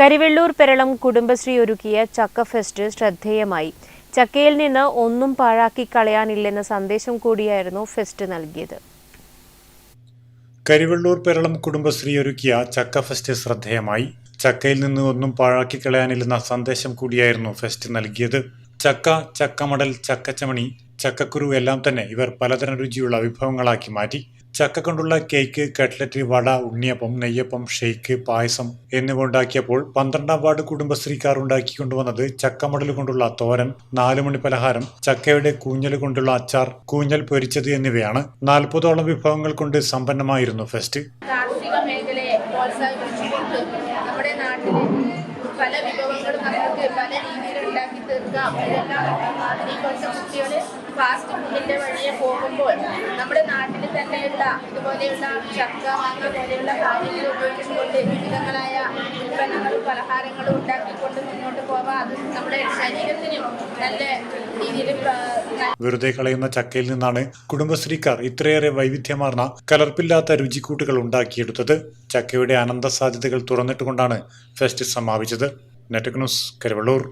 കരിവെള്ളൂർ പെരളം കുടുംബശ്രീ ഒരുക്കിയ ചക്ക ഫെസ്റ്റ് ശ്രദ്ധേയമായി. ചക്കയിൽ നിന്ന് ഒന്നും പാഴാക്കി കളയാനില്ലെന്ന സന്ദേശം കൂടിയായിരുന്നു ഫെസ്റ്റ് നൽകിയത്. കരിവെള്ളൂർ പെരളം കുടുംബശ്രീ ഒരുക്കിയ ചക്ക ഫെസ്റ്റ് ശ്രദ്ധേയമായി. ചക്കയിൽ നിന്ന് ഒന്നും പാഴാക്കി കളയാനില്ലെന്ന സന്ദേശം കൂടിയായിരുന്നു ഫെസ്റ്റ് നൽകിയത്. ചക്ക ചക്കമടൽ ചക്കച്ചമണി ചക്കക്കുരു എല്ലാം തന്നെ ഇവർ പലതരം രുചിയുള്ള വിഭവങ്ങളാക്കി മാറ്റി. ചക്ക കൊണ്ടുള്ള കേക്ക് കട്ട്ലറ്റ് വട ഉണ്ണിയപ്പം നെയ്യപ്പം ഷെയ്ക്ക് പായസം എന്നിവ ഉണ്ടാക്കിയപ്പോൾ പന്ത്രണ്ടാം വാർഡ് കുടുംബശ്രീക്കാർ ഉണ്ടാക്കിക്കൊണ്ടുവന്നത് ചക്കമടൽ കൊണ്ടുള്ള തോരൻ നാലുമണി പലഹാരം ചക്കയുടെ കൂഞ്ഞൽ കൊണ്ടുള്ള അച്ചാർ കൂഞ്ഞൽ പൊരിച്ചത് എന്നിവയാണ്. നാൽപ്പതോളം വിഭവങ്ങൾ കൊണ്ട് സമ്പന്നമായിരുന്നു ഫെസ്റ്റ്. പല വിഭവങ്ങളും നമുക്ക് പല രീതിയിൽ ഉണ്ടാക്കി തീർക്കാം ഇതെല്ലാം ഇപ്പോഴത്തെ കുട്ടികൾ ഫാസ്റ്റ് ഫുഡിന്റെ വഴിയെ പോകുമ്പോൾ നമ്മുടെ നാട്ടിൽ തന്നെയുള്ള ഇതുപോലെയുള്ള ചക്ക മാങ്ങ പോലെയുള്ള കാര്യങ്ങൾ ഉപയോഗിച്ചുകൊണ്ട് വിവിധങ്ങളായ ഉൽപ്പന്നങ്ങളും പലഹാരങ്ങളും ഉണ്ടാക്കിക്കൊണ്ട് മുന്നോട്ട് പോവാം. അത് നമ്മുടെ ശരീരത്തിനും നല്ല രീതിയിൽ വെറുതെ കളയുന്ന ചക്കയിൽ നിന്നാണ് കുടുംബശ്രീക്കാർ ഇത്രയേറെ വൈവിധ്യമാർന്ന കലർപ്പില്ലാത്ത രുചിക്കൂട്ടുകൾ ഉണ്ടാക്കിയെടുത്തത്. ചക്കയുടെ അനന്ത സാധ്യതകൾ തുറന്നിട്ടുകൊണ്ടാണ് ഫെസ്റ്റ് സമാപിച്ചത്. നെറ്റക് ന്യൂസ് കരുവള്ളൂർ.